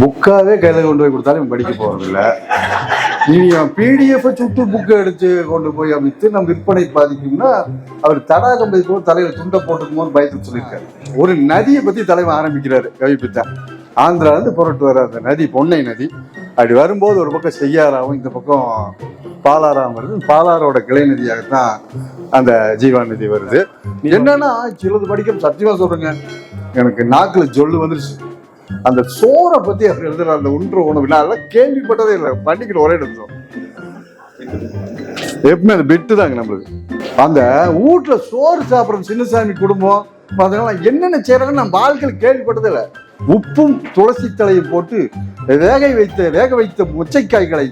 புக்காவே கையில கொண்டு போய் கொடுத்தாலும் படிக்க போறதில்ல. நீ பிடிஎஃப் சுட்டு புக்கை எடுத்து கொண்டு போய் அமைத்து நம்ம விற்பனை பாதிக்கும்னா அவர் தடாகம் போது தலையில துண்டை போட்டுக்குமோன்னு பயத்து சொல்லியிருக்காரு. ஒரு நதியை பத்தி தலைவன் ஆரம்பிக்கிறாரு கவி பித்தா. ஆந்திரால இருந்து புரட்டு வர அந்த நதி பொன்னை நதி. அப்படி வரும்போது ஒரு பக்கம் செய்யாராவும் இந்த பக்கம் பாலாறாவும் வருது. பாலாரோட கிளை நதியாகத்தான் அந்த ஜீவா நதி வருது. என்னன்னா சிலது படிக்க சத்தியமா சொல்றேங்க. எனக்கு நாக்குல ஜொல்லு வந்துருச்சு. அந்த சோரை பத்தி அவர் எழுதுற அந்த ஒன்று உணவு நான் அதெல்லாம் கேள்விப்பட்டதே இல்லை. பண்ணிக்கிற ஒரே நிமிஷம் எப்பவுமே அது பெட்டு தாங்க நம்மளுக்கு. அந்த வீட்டுல சோறு சாப்பிடுற சின்னசாமி குடும்பம் அதனால என்னென்ன செய்யறாங்கன்னு நான் வாழ்க்கையில் கேள்விப்பட்டதே இல்லை. உப்பும் துளசி தலையும் போட்டு வேக வைத்த வேக வைத்த மொச்சைக்காய்களை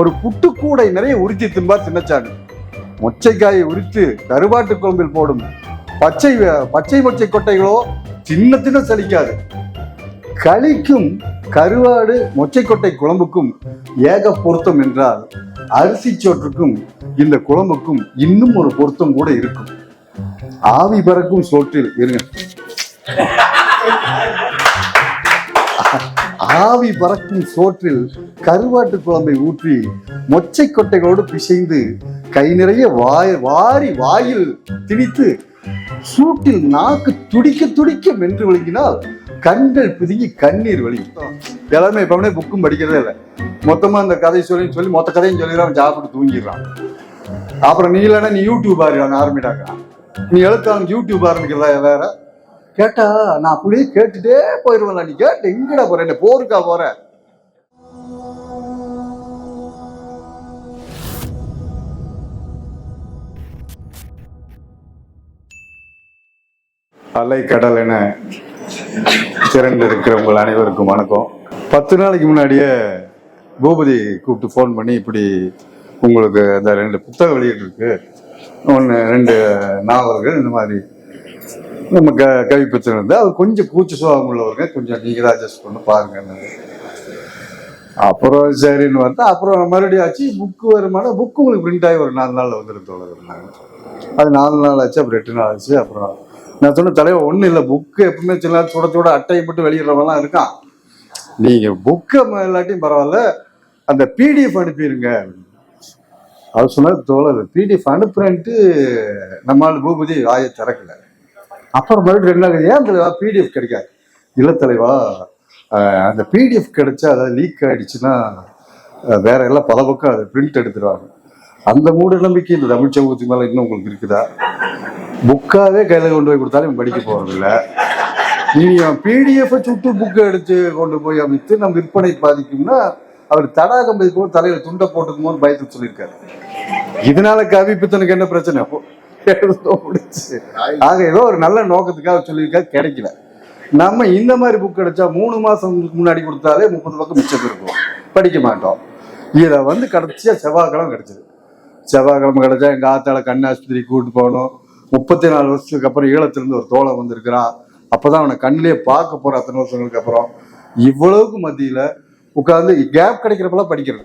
ஒரு புட்டுக்கூடை நிறைய உரித்து தின்பார் சின்னச்சாமி. மொச்சைக்காயை உரித்து கருவாட்டு குழம்பில் போடும் பச்சை பச்சை மொச்சை கொட்டைகளோ சின்ன சின்ன சலிக்காது களிக்கும் கருவாடு மொச்சைக்கொட்டை குழம்புக்கும் ஏக பொருத்தம் என்றால் அரிசி சோற்றுக்கும் இந்த குழம்புக்கும் இன்னும் ஒரு பொருத்தம் கூட இருக்கும். ஆவி பறக்கும் சோற்றில் இருங்க. ஆவி பறக்கும் சோற்றில் கருவாட்டு குழம்பை ஊற்றி மொச்சை கொட்டைகளோடு பிசைந்து கை நிறைய வாய் வாரி வாயில் திணித்து சூட்டில் நாக்கு துடிக்க துடிக்க மென்று விழுங்கினால் கண்கள் பிதுங்கி கண்ணீர் வலிக்கும் எல்லாருமே எப்பவுமே புக்கும் படிக்கிறதே இல்லை. மொத்தமா அந்த கதை சொல்லி சொல்லி மொத்த கதையும் சொல்லிடுறான் அவன் சாப்பிட்டு தூங்கிடுறான். அப்புறம் நீ இல்லைன்னா நீ யூடியூப் ஆடுறான் ஆரம்பிட்டாங்க நீ எழுத்தாங்க யூடியூப் ஆரம்பிக்கிறதா வேற? கேட்டா நான் அப்படியே கேட்டுட்டே போயிடுவேன் நீ கேட்டு எங்கடா போற? என்ன போருக்கா போற? அலை கடல் என திரண்டிருக்கிற உங்கள் அனைவருக்கும் வணக்கம். பத்து நாளைக்கு முன்னாடியே பூபதி கூப்பிட்டு ஃபோன் பண்ணி இப்படி உங்களுக்கு அந்த ரெண்டு புத்தக வெளியிட்டிருக்கு. ஒன்று ரெண்டு நாவல்கள் இந்த மாதிரி நம்ம க கவி பிரச்சனை இருந்தால் அது கொஞ்சம் கூச்ச சுபாவம் உள்ளவருங்க கொஞ்சம் நீங்கள் தான் அட்ஜஸ்ட் பண்ணி பாருங்க அப்புறம் சரின்னு வந்தால் அப்புறம் மறுபடியும் ஆச்சு புக்கு வருமான புக்கு உங்களுக்கு பிரிண்ட் ஆகி ஒரு நாலு நாளில் வந்துடும் தோழர். அது நாலு நாள் ஆச்சு அப்புறம் எட்டு நாள் ஆச்சு அப்புறம் நான் சொன்ன தலைவர் ஒன்றும் இல்லை. புக்கு எப்பவுமே சில சுட சுட அட்டையை போட்டு வெளியிடுறவங்கலாம் இருக்கான். நீங்கள் புக்கை இல்லாட்டியும் பரவாயில்ல. அந்த பிடிஎஃப் அனுப்பிடுங்க அவர் சொன்னார் தோழர் பிடிஎஃப் அனுப்புறேன்ட்டு நம்மளால் பூபதி வாயை திறக்கல. அப்புறம் மறுபடியும் ரெண்டு நாள் ஏன் தலைவா பிடிஎஃப் கிடைக்காது? இல்லை தலைவா அந்த பிடிஎஃப் கிடைச்சா அதாவது லீக் ஆயிடுச்சுன்னா வேற எல்லாம் பல பக்கம் அதை பிரிண்ட் எடுத்துருவாங்க. அந்த மூட நம்பிக்கை இந்த தமிழ் சமூகத்துக்கு மேலே இன்னும் உங்களுக்கு இருக்குதா? புக்காவே கையில் கொண்டு போய் கொடுத்தாலும் இவன் படிக்க போறதில்ல. நீ பிடிஎஃப் சுட்டு புக்கை எடுத்து கொண்டு போய் அமைத்து நம்ம விற்பனை பாதிக்கும்னா அவர் தடாகம் போது தலையில துண்டை போட்டுக்குமோன்னு பயத்து சொல்லியிருக்காரு. இதனால கவி பித்தனுக்கு என்ன பிரச்சனை? அப்போ முடிச்சு ஆக ஏதோ ஒரு நல்ல நோக்கத்துக்காக சொல்லியிருக்காரு கிடைக்கல. நம்ம இந்த மாதிரி புக் கிடைச்சா மூணு மாசம் முன்னாடி கொடுத்தாலே முப்பது பக்கம் மிச்சம் இருக்கும் படிக்க மாட்டோம். இதை வந்து கடைசியா செவ்வாய்க்கிழமை கிடைச்சது. செவ்வாய்க்கிழமை கிடைச்சா எங்க ஆத்தால கண் ஆஸ்பத்திரி போகணும். முப்பத்தி நாலு வருஷத்துக்கு அப்புறம் ஈழத்திலிருந்து ஒரு தோழன் வந்திருக்கிறான். அப்பதான் அவனை கண்ணிலே பார்க்க போற அத்தனை வருஷங்களுக்கு அப்புறம். இவ்வளவுக்கு மத்தியில உட்காந்து கேப் கிடைக்கிறப்பெல்லாம் படிக்கிறது.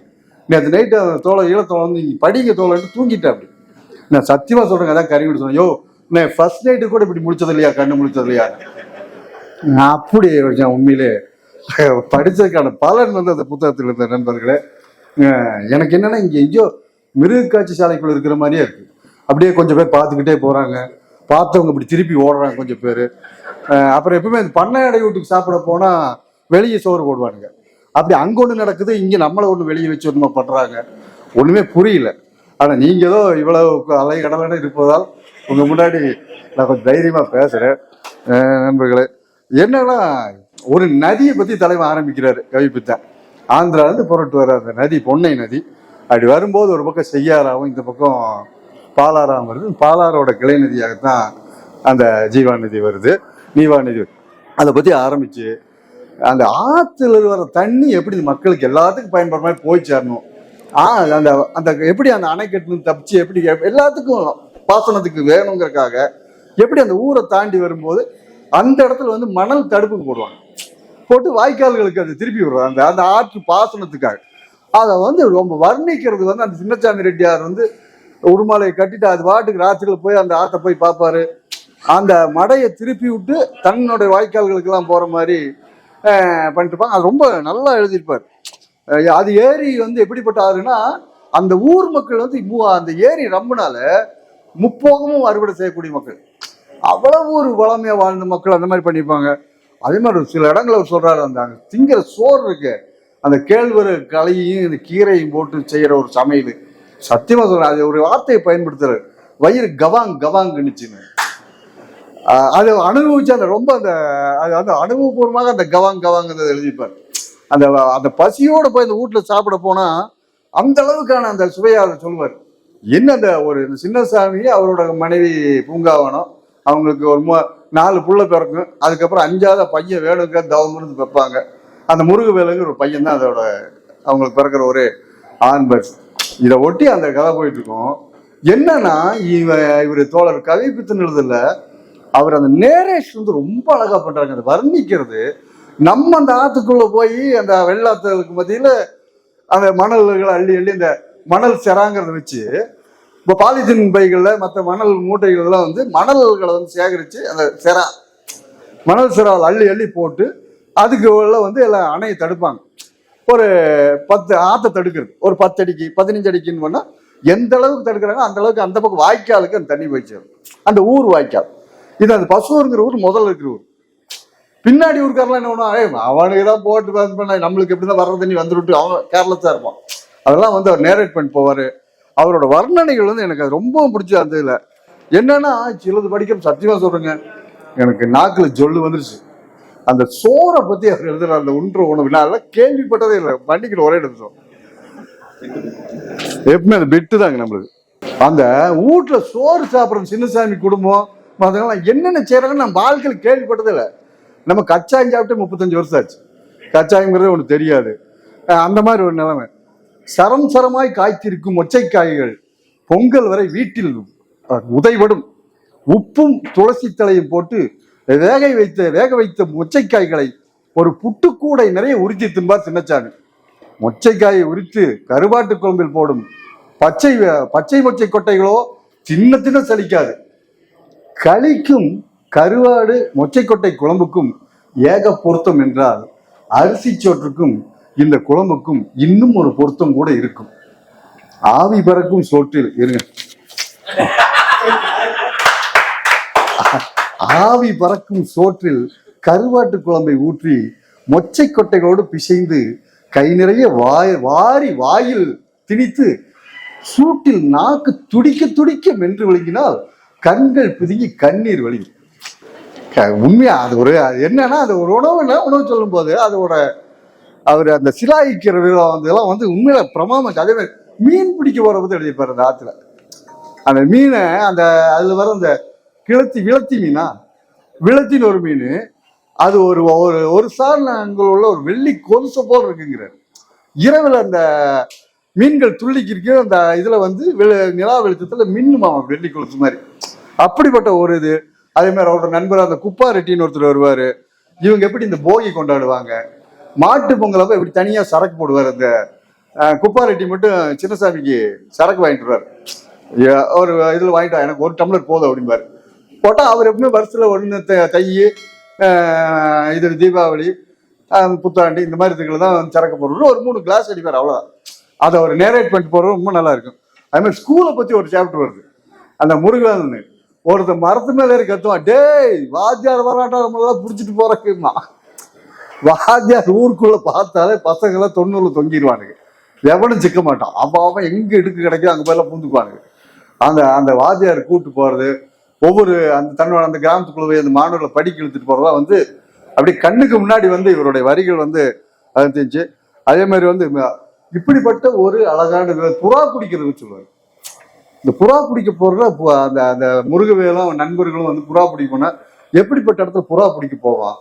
நேற்று நைட்டு அந்த தோலை ஈழத்தோலை வந்து நீங்க படிங்க தோலைன்னு தூங்கிட்டேன் அப்படி. நான் சத்தியமா சொல்றேங்க அதான் கறி சொன்னேன். யோ நான் ஃபர்ஸ்ட் நைட்டு கூட இப்படி முடிச்சது இல்லையா? கண்ணு முடிச்சது இல்லையா? நான் அப்படி உண்மையிலே. படித்ததுக்கான பலன் வந்து அந்த புத்தகத்தில் இருந்த நண்பர்களே. எனக்கு என்னன்னா இங்க எங்கேயோ மிருக காட்சி சாலைக்குள்ள இருக்கிற மாதிரியே இருக்கு. அப்படியே கொஞ்சம் பேர் பார்த்துக்கிட்டே போகிறாங்க பார்த்தவங்க இப்படி திருப்பி ஓடுறாங்க கொஞ்சம் பேர். அப்புறம் எப்பவுமே இந்த பண்ணையடை வீட்டுக்கு சாப்பிட போனால் வெளியே சோறு போடுவானுங்க. அப்படி அங்கே ஒன்று நடக்குது இங்கே நம்மளை ஒன்று வெளியே வச்சு ஒன்று பண்ணுறாங்க ஒன்றுமே புரியல. ஆனால் நீங்கள் ஏதோ இவ்வளவு அலை கடலான இருப்பதால் உங்கள் முன்னாடி நான் கொஞ்சம் தைரியமாக பேசுகிறேன் நண்பர்களே என்னன்னா ஒரு நதியை பற்றி தலைவன் ஆரம்பிக்கிறாரு கவி ஆந்திராலேருந்து இருந்து புரட்டு வர அந்த நதி பொன்னை நதி. அப்படி வரும்போது ஒரு பக்கம் செய்யாராவும் இந்த பக்கம் பாலாராம் வருது. பாலாரோட கிளை நதியாகத்தான் அந்த ஜீவா நதி வருது. நீவா நதி அதை பற்றி ஆரம்பிச்சு அந்த ஆற்றுல வர தண்ணி எப்படி மக்களுக்கு எல்லாத்துக்கும் பயன்படுற மாதிரி போய் சேரணும். ஆ அந்த அந்த எப்படி அந்த அணைக்கட்டு தப்பிச்சு எப்படி எல்லாத்துக்கும் பாசனத்துக்கு வேணுங்கிறதுக்காக எப்படி அந்த ஊரை தாண்டி வரும்போது அந்த இடத்துல வந்து மணல் தடுப்பு போடுவாங்க. போட்டு வாய்க்கால்களுக்கு அது திருப்பி விடுறாங்க அந்த அந்த ஆற்று பாசனத்துக்காக. அதை வந்து ரொம்ப வர்ணிக்கிறது வந்து அந்த சின்னச்சாமி ரெட்டியார் வந்து உடுமலையை கட்டிட்டு அது பாட்டுக்கு ராத்திரியில் போய் அந்த ஆற்றை போய் பார்ப்பாரு. அந்த மடையை திருப்பி விட்டு தன்னுடைய வாய்க்கால்களுக்கெல்லாம் போற மாதிரி பண்ணிட்டு இருப்பாங்க அது ரொம்ப நல்லா எழுதியிருப்பார். அது ஏரி வந்து எப்படிப்பட்ட ஆறுன்னா அந்த ஊர் மக்கள் வந்து அந்த ஏரி ரொம்பனால முப்போகமும் அறுவடை செய்யக்கூடிய மக்கள். அவ்வளவு ஒரு வளமையா வாழ்ந்த மக்கள் அந்த மாதிரி பண்ணியிருப்பாங்க. அதே மாதிரி ஒரு சில இடங்களை அவர் சொல்றாரு அந்த திங்கிற சோறு இருக்கு. அந்த கேழ்வரு களையையும் இந்த கீரையும் போட்டு செய்யற ஒரு சமையல். சத்தியமா சொல்றேன் அது ஒரு வார்த்தையை பயன்படுத்துறாரு. வயிறு கவாங் கவாங்குன்னுச்சுன்னு. அது அனுபவிச்சு அந்த ரொம்ப அந்த அது அந்த அனுபவபூர்வமாக அந்த கவாங் கவாங்கிறத எழுதிப்பார். அந்த அந்த பசியோட போய் அந்த வீட்டுல சாப்பிட போனா அந்த அளவுக்கான அந்த சுவையை அதை சொல்லுவார் என்ன அந்த ஒரு இந்த சின்னசாமி அவரோட மனைவி பூங்காவனம் அவங்களுக்கு ஒரு மூ நாலு புள்ள பிறக்கும் அதுக்கப்புறம் அஞ்சாவது பையன் வேணுங்க தவமிருந்து வைப்பாங்க. அந்த முருகவேலுங்கிற ஒரு பையன் தான் அதோட அவங்களுக்கு பிறக்கிற ஒரு ஆண் பஸ் இதை ஒட்டி அந்த கதை போயிட்டு இருக்கோம் என்னன்னா இவ இவர் தோழர் கவி பித்தன் எழுதல அவர் அந்த நேரேஷ் வந்து ரொம்ப அழகா பண்றாங்க அந்த வர்ணிக்கிறது நம்ம அந்த ஆத்துக்குள்ள போய் அந்த வெள்ளாத்துகளுக்கு மத்தியில அந்த மணல்களை அள்ளி அள்ளி அந்த மணல் செராங்கிறத வச்சு இப்போ பாலித்தீன் பைகளில் மற்ற மணல் மூட்டைகள்லாம் வந்து மணல்களை வந்து சேகரித்து அந்த செரா மணல் செராவில் அள்ளி அள்ளி போட்டு அதுக்கு உள்ள வந்து எல்லாம் அணையை தடுப்பாங்க. ஒரு பத்து ஆற்றை தடுக்கிறது. ஒரு பத்து அடிக்கு பதினஞ்சு அடிக்குன்னு பண்ணால் எந்த அளவுக்கு தடுக்கிறாங்க அந்த அளவுக்கு அந்த பக்கம் வாய்க்காலுக்கு அந்த தண்ணி போய் அந்த ஊர் வாய்க்கால். இது அந்த பசுவருங்கிற ஊர் முதல்ல இருக்கிற ஊர். பின்னாடி ஊருக்காரெல்லாம் என்ன பண்ணுவான் அவனுக்கு தான் போட்டு பண்ண நம்மளுக்கு எப்படி தான் வர்ற தண்ணி வந்துட்டு அவன் கேர்லெஸ்ஸாக இருப்பான். அதெல்லாம் வந்து அவர் நேரேட் பண்ணி போவார். அவரோட வர்ணனைகள் வந்து எனக்கு அது ரொம்பவும் பிடிச்ச அந்த இதில். என்னன்னா சிலது படிக்கிற சத்தியமாக சொல்கிறேங்க எனக்கு நாக்கில் ஜொல்லு வந்துருச்சு. அந்த சோறை பத்தி அவர் எழுதுற அந்த உன்ற உணவு நான் அதெல்லாம் கேள்விப்பட்டதே இல்லை. பண்ணிக்கிற ஒரே நிமிஷம். எப்பவுமே அந்த பெட்டு தாங்க நம்மளுக்கு. அந்த வீட்டுல சோறு சாப்பிட்ற சின்னசாமி குடும்பம் மற்றவங்களாம் என்னென்ன செய்யறாங்கன்னு நம்ம வாழ்க்கையில் கேள்விப்பட்டதே இல்லை. நம்ம கச்சாயம் சாப்பிட்டு முப்பத்தஞ்சு வருஷம் ஆச்சு. கச்சாயங்கிறது ஒன்று தெரியாது. அந்த மாதிரி ஒரு நிலைமை. சரம் சரமாய் காய்த்திருக்கும் மொச்சைக்காய்கள் பொங்கல் வரை வீட்டில் உதைபடும் உப்பும் துளசி தலையும் போட்டு வேக வைத்த வேக வைத்த மொச்சைக்காய்களை ஒரு புட்டுக்கூடை நிறைய உரித்து தின்பார் சின்னச்சாமி. மொச்சைக்காயை உரித்து கருவாட்டு குழம்பில் போடும் பச்சை பச்சை மொச்சை கொட்டைகளோ சின்ன சின்ன சலிக்காது. களிக்கும் கருவாடு மொச்சைக்கொட்டை குழம்புக்கும் ஏக பொருத்தம் என்றால் அரிசி சோற்றுக்கும் இந்த குழம்புக்கும் இன்னும் ஒரு பொருத்தம் கூட இருக்கும். ஆவி பறக்கும் சோற்றில் இருங்க. ஆவி பறக்கும் சோற்றில் கருவாட்டு குழம்பை ஊற்றி மொச்சை கொட்டைகளோடு பிசைந்து கை நிறைய வாய் வாரி வாயில் திணித்து சூட்டில் நாக்கு துடிக்க துடிக்க மென்று விழுங்கினால் கண்கள் பிதுங்கி கண்ணீர் வழியும். உண்மையா? அது ஒரு என்னன்னா அது ஒரு உணவுன்னா உணவு சொல்லும்போது அதோட அவர் அந்த சிலாயிக்கிற விதம் வந்து வந்து உண்மையில பிரமாம அதே மாதிரி மீன் பிடிக்க போற எழுதிப்பாரு எழுதியிருப்பாரு அந்த ஆத்துல. அந்த மீனை அந்த அதுல வர அந்த கிளத்தி விளத்தி மீனா? விளத்தின்னு ஒரு மீன். அது ஒரு ஒரு ஒரு சார் அங்கே உள்ள ஒரு வெள்ளி கொலுசு போல் இருக்குங்கிறார். இரவில் அந்த மீன்கள் துள்ளிக்கு அந்த இதில் வந்து நிலா வெளிச்சத்தில் மின்னுமா வெள்ளி கொலுசு மாதிரி. அப்படிப்பட்ட ஒரு இது. அதே மாதிரி அவரோட நண்பர் அந்த குப்பா ரெட்டின்னு ஒருத்தர் வருவார். இவங்க எப்படி இந்த போகி கொண்டாடுவாங்க? மாட்டு பொங்கல் அப்ப இப்படி தனியாக சரக்கு போடுவார். அந்த குப்பா ரெட்டி மட்டும் சின்னசாமிக்கு சரக்கு வாங்கிட்டு வருவார். ஒரு இதில் வாங்கிட்டா எனக்கு ஒரு டம்ளர் போதும் அப்படிம்பாரு. போட்டால் அவர் எப்பவுமே வருஷத்துல ஒன்று தை இது தீபாவளி புத்தாண்டு இந்த மாதிரி இதுகளை தான் சிறக்க போடுறோம் ஒரு மூணு கிளாஸ் அடிப்பார் அவ்வளோதான் அதை அவர் நேரேட் பண்ணிட்டு போறது ரொம்ப நல்லா இருக்கும். அதே மாதிரி ஸ்கூலை பற்றி ஒரு சாப்டர் வருது. அந்த முருகன் ஒருத்தன் மரத்து மேலே இருக்க கத்துவான். டேய் வாத்தியார் வராட்டா நம்மளாம் பிடிச்சிட்டு போறக்குமா? வாத்தியார் ஊருக்குள்ளே பார்த்தாலே பசங்களாம் தொண்ணூறில் தொங்கிடுவானுங்க எவனும் சிக்க மாட்டான். அவன் அவன் எங்கே இடுக்கு கிடைக்கும் அங்கே போயெல்லாம் பூந்துக்குவானுங்க. அந்த அந்த வாத்தியார் கூட்டு போகிறது ஒவ்வொரு அந்த தன்னோட அந்த கிராமத்துக்குள்ள போய் அந்த மாணவர்களை படிக்க இழுத்துட்டு போறதா வந்து அப்படியே கண்ணுக்கு முன்னாடி வந்து இவருடைய வரிகள் வந்து அது தெரிஞ்சு அதே மாதிரி வந்து ம- இப்படிப்பட்ட ஒரு அழகான புறா பிடிக்கிறதுன்னு சொல்லுவாரு இந்த புறா பிடிக்க போறதுல அந்த அந்த முருகவேலும் நண்பர்களும் வந்து புறா பிடிக்கணும்னா எப்படிப்பட்ட இடத்துல புறா பிடிக்க போவான்?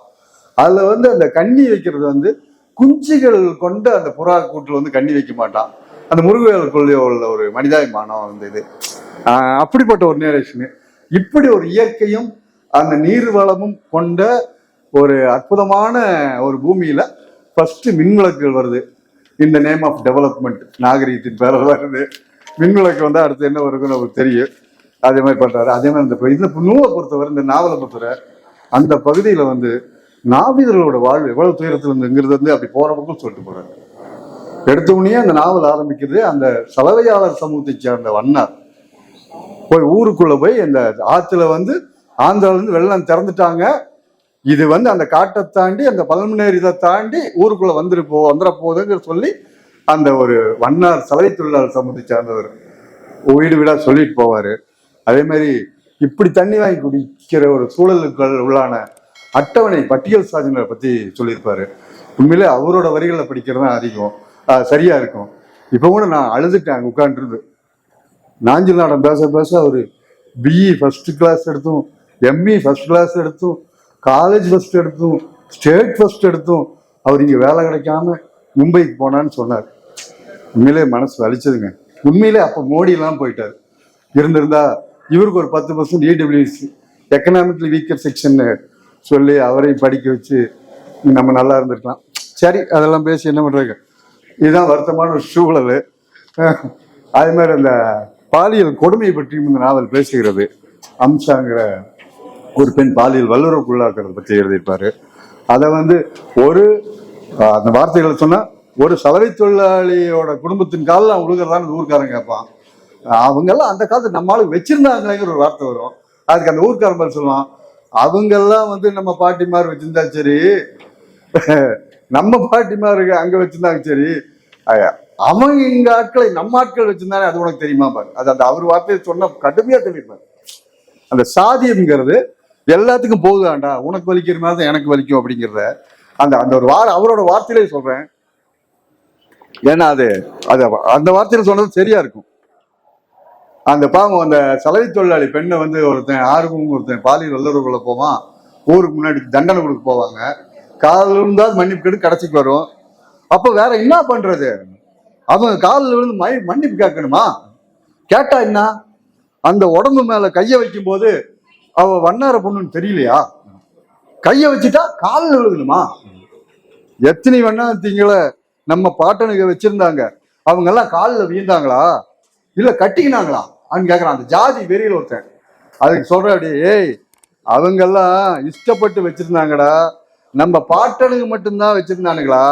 அதுல வந்து அந்த கண்ணி வைக்கிறது வந்து குஞ்சுகள் கொண்ட அந்த புறா கூட்டில் வந்து கண்ணி வைக்க மாட்டான். அந்த முருகவேலுக்குள்ளே உள்ள ஒரு மனிதாபிமானம் வந்து இது. அப்படிப்பட்ட ஒரு நேரேஷனு இப்படி ஒரு இயற்கையும் அந்த நீர் வளமும் கொண்ட ஒரு அற்புதமான ஒரு பூமியில ஃபர்ஸ்ட் மின்விளக்குகள் வருது. இந்த நேம் ஆஃப் டெவலப்மெண்ட் நாகரீகத்தின் பேரில் வருது. மின்விளக்கு வந்தால் அடுத்து என்ன வருதுன்னு நமக்கு தெரியும். அதே மாதிரி பண்ணுறாரு அதே மாதிரி இந்த இந்த நூலை பொறுத்தவரை இந்த நாவலை பொறுத்தவரை அந்த பகுதியில் வந்து நாவிதர்களோட வாழ்வு எவ்வளவு துயரத்தில் இருந்துங்கிறது வந்து அப்படி போற பக்கம் சொல்லிட்டு போறாரு எடுத்த உடனே அந்த நாவல் ஆரம்பிக்கிறது அந்த சலவையாளர் சமூகத்தை சேர்ந்த வண்ணார். போய் ஊருக்குள்ளே போய் இந்த ஆற்றுல வந்து ஆந்திராலேருந்து வெள்ளம் திறந்துட்டாங்க. இது வந்து அந்த காட்டை தாண்டி அந்த பல்மனேர் இதை தாண்டி ஊருக்குள்ளே வந்துரு போ வந்துட போகுதுங்கிற சொல்லி அந்த ஒரு வண்ணார் சலவை தொழிலாளர் சமூகத்தை சார்ந்தவர் வீடு வீடாக சொல்லிட்டு போவார். அதே மாதிரி இப்படி தண்ணி வாங்கி குடிக்கிற ஒரு சூழலுக்குள் உள்ளான அட்டவணை பட்டியல் சாதனை பற்றி சொல்லியிருப்பாரு. உண்மையிலே அவரோட வரிகளை படிக்கிறது தான் அதிகம் சரியாக இருக்கும். இப்போ கூட நான் அழுதுட்டேன் அங்கே உட்காந்துருந்து நாஞ்சில் நாடம் பேச பேச அவர் பிஇ ஃபஸ்ட்டு கிளாஸ் எடுத்தும் எம்இ ஃபர்ஸ்ட் கிளாஸ் எடுத்தும் காலேஜ் ஃபஸ்ட் எடுத்தும் ஸ்டேட் ஃபஸ்ட் எடுத்தும் அவர் இங்கே வேலை கிடைக்காம மும்பைக்கு போனான்னு சொன்னார். உண்மையிலே மனசு வலிச்சதுங்க. உண்மையிலே அப்போ மோடிலாம் போயிட்டார். இருந்திருந்தா இவருக்கு ஒரு பத்து percent EWS economically weaker section சொல்லி அவரையும் படிக்க வச்சு நம்ம நல்லா இருந்திருக்கலாம். சரி அதெல்லாம் பேசி என்ன பண்ணுறாங்க இதுதான் வருத்தமான ஒரு சூழல். அது மாதிரி அந்த பாலியல் கொடுமையை பற்றியும் இந்த நாவல் பேசுகிறது. அம்சாங்கிற ஒரு பெண் பாலியல் வல்லுறவுக்குள்ளாக்குறத பற்றி எழுதியிருப்பாரு. அதை வந்து ஒரு அந்த வார்த்தைகளை சொன்னால் ஒரு சலவை தொழிலாளியோட குடும்பத்தின் காலில் அவன் விழுகிறதான்னு ஊர்க்காரன் கேட்பான். அவங்கெல்லாம் அந்த காலத்து நம்ம வச்சிருந்தாங்களேங்கிற ஒரு வார்த்தை வரும். அதுக்கு அந்த ஊர்க்காரன் பதில் சொல்லுவான். அவங்கெல்லாம் வந்து நம்ம பாட்டிமார் வச்சிருந்தா சரி நம்ம பாட்டிமாருக்கு அங்கே வச்சிருந்தாங்க சரி அவங்க இந்த ஆட்களை நம்ம ஆட்கள் வச்சிருந்தானே அது உனக்கு தெரியுமா பாரு. அது அந்த அவர் வார்த்தையை சொன்ன கடுமையா சொல்லியிருப்பாரு அந்த சாதியம்ங்கிறது எல்லாத்துக்கும் போகுதாண்டா உனக்கு வலிக்கிற மாதிரி தான் எனக்கு வலிக்கும் அப்படிங்கிறத அந்த அந்த ஒரு வார அவரோட வார்த்தையிலே சொல்றேன். ஏன்னா அது அது அந்த வார்த்தையில சொன்னது சரியா இருக்கும். அந்த பாவம் அந்த சலவை தொழிலாளி பெண்ணை வந்து ஒருத்தன் ஆர்வம் ஒருத்தன் பாலியல் வல்லுறவுக்குள்ள போவான். ஊருக்கு முன்னாடி தண்டனை கொடுக்க போவாங்க. காலில் இருந்தால் மன்னிப்பு கெடு கடைசிக்கு வரும். அப்போ வேற என்ன பண்றது? அவங்க காலில் விழுந்து மை மன்னிப்பு கேட்கணுமா? கேட்டா என்ன? அந்த உடம்பு மேல கையை வைக்கும் போது அவ வண்ணார பொண்ணுன்னு தெரியலையா? கையை வச்சுட்டா காலில் விழுகணுமா? எத்தனை வண்ணார திங்களை நம்ம பாட்டனுக்கு வச்சிருந்தாங்க. அவங்க எல்லாம் காலில் வீழ்ந்தாங்களா? இல்ல கட்டிக்கினாங்களா? அப்படின்னு கேட்குறான் அந்த ஜாதி வெறியில் ஒருத்தன். அதுக்கு சொல்ற ஏய் அவங்கெல்லாம் இஷ்டப்பட்டு வச்சிருந்தாங்கடா. நம்ம பாட்டனுக்கு மட்டும்தான் வச்சிருந்தானுங்களா?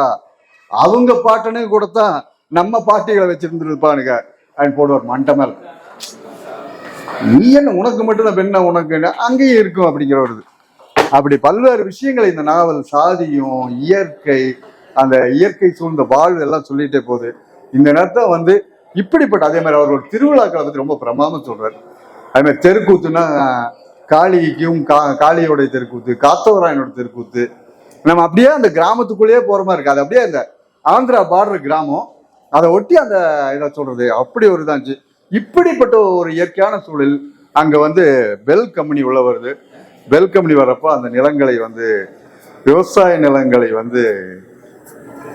அவங்க பாட்டனுக்கு கூட தான் நம்ம பார்ட்டிகளை வச்சிருந்துருப்பானுங்க. அப்படின்னு போடுவார் மண்டமல். நீ என்ன உனக்கு மட்டும் தான் பெண்ண உனக்கு அங்கேயும் இருக்கும் அப்படிங்கிற ஒரு இது. அப்படி பல்வேறு விஷயங்களை இந்த நாவல் சாதியும் இயற்கை அந்த இயற்கை சூழ்ந்த வாழ்வு எல்லாம் சொல்லிட்டே போகுது. இந்த நேரத்தை வந்து இப்படிப்பட்ட அதே மாதிரி அவர் ஒரு திருவிழாக்களை பத்தி ரொம்ப பிரமாதம் சொல்றாரு. அதே மாதிரி தெருக்கூத்துனா காளிக்கும் கா காளியோடைய தெருக்கூத்து காத்தவராயனோட தெருக்கூத்து. நம்ம அப்படியே அந்த கிராமத்துக்குள்ளேயே போற மாதிரி இருக்கு. அது அப்படியே அந்த ஆந்திரா பார்டர் கிராமம். அதை ஒட்டி அந்த இதை சொல்றது அப்படி ஒரு தான் இப்படிப்பட்ட ஒரு இயற்கையான சூழல் அங்க வந்து பெல் கம்பெனி உள்ள வருது. பெல் கம்பெனி வர்றப்போ அந்த நிலங்களை வந்து விவசாய நிலங்களை வந்து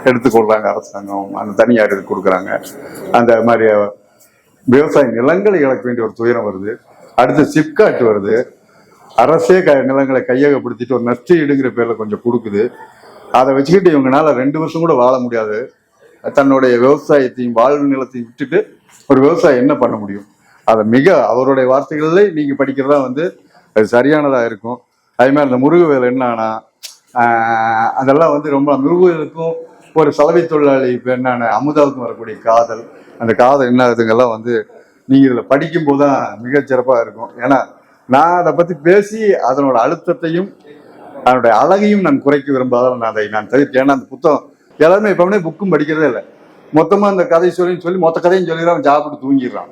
எடுத்துக்கொள்றாங்க அரசாங்கம். அந்த தனியார் இது கொடுக்குறாங்க. அந்த மாதிரி விவசாய நிலங்களை இழக்க வேண்டிய ஒரு துயரம் வருது. அடுத்து சிப்காட் வருது. அரசே க நிலங்களை கையகப்படுத்திட்டு ஒரு நஷ்டஈடுங்கிற பேரில் கொஞ்சம் கொடுக்குது. அதை வச்சுக்கிட்டு இவங்கனால ரெண்டு வருஷம் கூட வாழ முடியாது. தன்னுடைய விவசாயத்தையும் வாழ்வு நிலத்தையும் விட்டுட்டு ஒரு விவசாயம் என்ன பண்ண முடியும்? அதை மிக அவருடைய வார்த்தைகளில் நீங்கள் படிக்கிறதா வந்து அது சரியானதாக இருக்கும். அதே மாதிரி அந்த முருகவேல் என்ன அதெல்லாம் வந்து ரொம்ப முருகவேலுக்கும் ஒரு சலவை தொழிலாளி பெண்ணான அமுதாவுக்கும் வரக்கூடிய காதல். அந்த காதல் என்ன ஆகுதுங்கெல்லாம் வந்து நீங்கள் இதில் படிக்கும்போது தான் மிகச்சிறப்பாக இருக்கும். ஏன்னா நான் அதை பற்றி பேசி அதனோட அழுத்தத்தையும் அதனுடைய அழகையும் நான் குறைக்க விரும்பாதால் நான் அதை நான் தவிர்த்தேன். ஏன்னா அந்த புத்தகம் எல்லாருமே எப்பவுமே புக்கும் படிக்கிறதே இல்லை. மொத்தமாக அந்த கதை சொல்லி சொல்லி மொத்த கதையும் சொல்லிடுறான் சாப்பிட்டு தூங்கிடுறான்.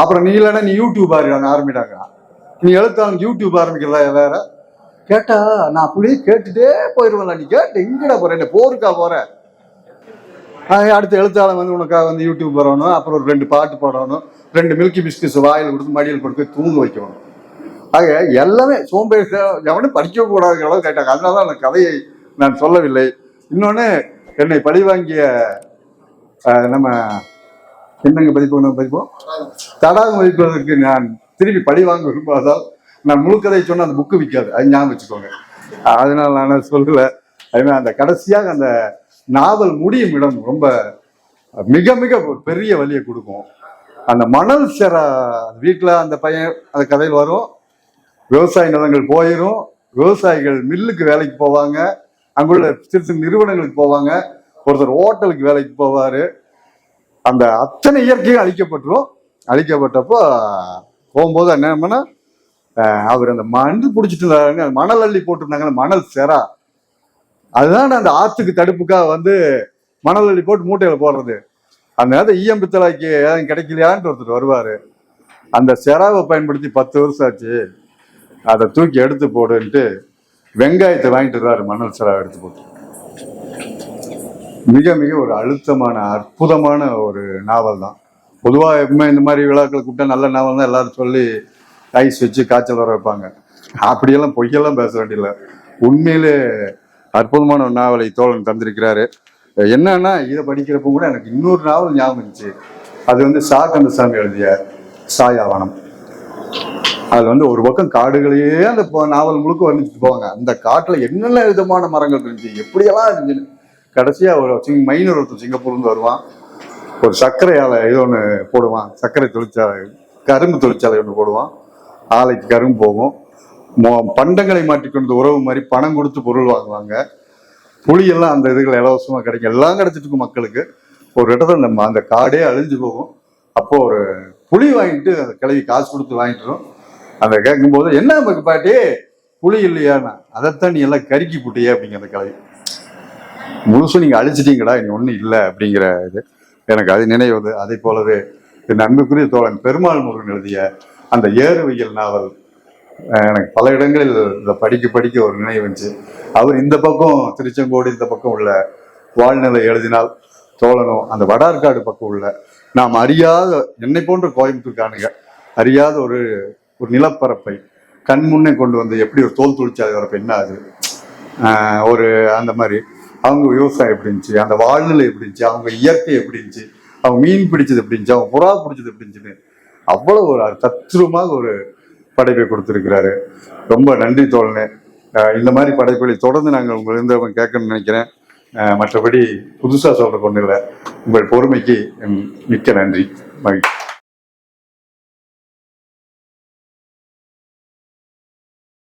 அப்புறம் நீ இல்லைன்னா நீ யூடியூப் ஆரம்பிடாங்க ஆரம்பிட்டாங்க நீ எழுத்தாளன் யூடியூப் ஆரம்பிக்கிறதா வேற? கேட்டா நான் அப்படியே கேட்டுட்டே போயிடுவேன்ல நீ கேட்டு எங்கடா போற? என்ன போருக்கா போற? அடுத்த எழுத்தாளன் வந்து உனக்காக வந்து யூடியூப் வரணும் அப்புறம் ஒரு ரெண்டு பாட்டு பாடணும் ரெண்டு மில்கி பிஸ்கட்ஸ் வாயில் கொடுத்து மடியில் கொடுத்து தூங்க வைக்கணும். ஆக எல்லாமே சோம்பேறி எவனும் படிக்க கூடாது அளவு கேட்டாங்க. அதனால தான் அந்த கதையை நான் சொல்லவில்லை. இன்னொன்று என்னை பழிவாங்கிய வாங்கிய நம்ம என்னங்க பதிப்போம் நம்ம பதிப்போம் தடாகம் மதிப்பதற்கு நான் திருப்பி பழி வாங்க விரும்பாதால் நான் முழு கதையை சொன்ன அந்த புக்கு விற்காது. அது ஞாபகம் வச்சுக்கோங்க. அதனால் நான் சொல்லலை. அதுமாதிரி அந்த கடைசியாக அந்த நாவல் முடியும் இடம் ரொம்ப மிக மிக பெரிய வழியை கொடுக்கும். அந்த மணல் செர வீட்டில் அந்த பையன் அந்த கதையில் வரும். விவசாய நிலங்கள் போயிடும் விவசாயிகள் மில்லுக்கு வேலைக்கு போவாங்க. அங்குள்ள சிறு சிறு நிறுவனங்களுக்கு போவாங்க. ஒருத்தர் ஹோட்டலுக்கு வேலைக்கு போவார். அந்த அத்தனை இயற்கையும் அழிக்கப்பட்டுரும். அழிக்கப்பட்டப்போ போகும்போது என்ன பண்ணா அவர் அந்த மண் பிடிச்சிட்டு இருந்தாருங்க. மணல் அள்ளி போட்டிருந்தாங்க. மணல் செரா. அதுதான் அந்த ஆத்துக்கு தடுப்புக்காக வந்து மணல் அள்ளி போட்டு மூட்டையில் போடுறது. அந்த நேரத்தில் ஈயம் பித்தளைக்கு ஏதாவது கிடைக்கலையான்ட்டு ஒருத்தர் வருவார். அந்த செராவை பயன்படுத்தி பத்து வருஷம் ஆச்சு. அதை தூக்கி எடுத்து போடுன்ட்டு வெங்காயத்தை வாங்கிட்டு வர்றாரு மணல் செராவை எடுத்து போட்டு. மிக மிக ஒரு அழுத்தமான அற்புதமான ஒரு நாவல் தான். பொதுவாக எப்பவுமே இந்த மாதிரி விழாக்களை கூப்பிட்டா நல்ல நாவல் தான் எல்லாரும் சொல்லி ஐஸ் வச்சு காய்ச்சல் வர வைப்பாங்க. அப்படியெல்லாம் பொய்யெல்லாம் பேச வேண்டியதில்லை. உண்மையிலே அற்புதமான ஒரு நாவலை தோழன் தந்திருக்கிறாரு. என்னன்னா இதை படிக்கிறப்ப கூட எனக்கு இன்னொரு நாவல் ஞாபகம் இருந்துச்சு அது வந்து சா கந்தசாமி எழுதிய சாயாவனம். அதுல வந்து ஒரு பக்கம் காடுகளையே அந்த நாவல் முழுக்க வர்ணிச்சுட்டு போவாங்க. அந்த காட்டுல என்னென்ன விதமான மரங்கள் இருந்துச்சு எப்படியெல்லாம் இருந்துச்சு கடைசியா ஒரு சிங் மைனர் ஒருத்தர் சிங்கப்பூர்ல இருந்து வருவான். ஒரு சர்க்கரை ஆலை இது ஒன்று போடுவான். சர்க்கரை தொழிற்சாலை கரும்பு தொழிற்சாலை ஒன்று போடுவான். ஆலைக்கு கரும்பு போகும். மோ பண்டங்களை மாற்றிக்கொண்டு உறவு மாதிரி பணம் கொடுத்து பொருள் வாங்குவாங்க. புளியெல்லாம் அந்த இதுகள் இலவசமாக கிடைக்கும். எல்லாம் கிடைச்சிட்டு இருக்கும் மக்களுக்கு. ஒரு இடத்துல நம்ம அந்த காடே அழிஞ்சு போகும். அப்போ ஒரு புளி வாங்கிட்டு அந்த கிளவி காசு கொடுத்து வாங்கிட்டுரும் அதை கேட்கும்போது என்ன நமக்கு பாட்டி? புளி இல்லையாண்ணா அதைத்தான் நீ எல்லாம் கருக்கி புட்டியே அப்படிங்கிற அந்த கலை முழுசும் நீங்கள் அழிச்சிட்டீங்கடா இனி ஒன்றும் இல்லை அப்படிங்கிற இது. எனக்கு அது நினைவுது. அதை போலவே என் அன்புக்குரிய தோழன் பெருமாள் முருகன் எழுதிய அந்த ஏறுவியல் நாவல் எனக்கு பல இடங்களில் இதை படிக்க படிக்க ஒரு நினைவு வந்துச்சு அவர் இந்த பக்கம் திருச்செங்கோடு இந்த பக்கம் உள்ள வாழ்நிலை எழுதினால் தோழனும் அந்த வடார்காடு பக்கம் உள்ள நாம் அறியாத என்னை போன்ற கோயம்புத்தூர்கானுங்க அறியாத ஒரு ஒரு நிலப்பரப்பை கண் முன்னே கொண்டு வந்து எப்படி ஒரு தோல் தொழிற்சாலை வரப்ப என்ன ஆகுது ஒரு அந்த மாதிரி. அவங்க விவசாயம் எப்படி இருந்துச்சு? அந்த வாழ்நிலை எப்படி இருந்துச்சு? அவங்க இயற்கை எப்படி இருந்துச்சு? அவங்க மீன் பிடிச்சது எப்படி இருந்துச்சு? அவங்க புறா பிடிச்சது எப்படி இருந்துச்சுன்னு அவ்வளோ ஒரு தத்ரூபமாக ஒரு படைப்பை கொடுத்துருக்கிறாரு. ரொம்ப நன்றி தோழனே. இந்த மாதிரி படைப்புகளை தொடர்ந்து நாங்கள் உங்கள் இருந்து கேட்கணும்னு நினைக்கிறேன். மற்றபடி புதுசாக சொல்கிற கொண்டு இல்லை உங்கள் பொறுமைக்கு மிக்க நன்றி. மகிழ்ச்சி.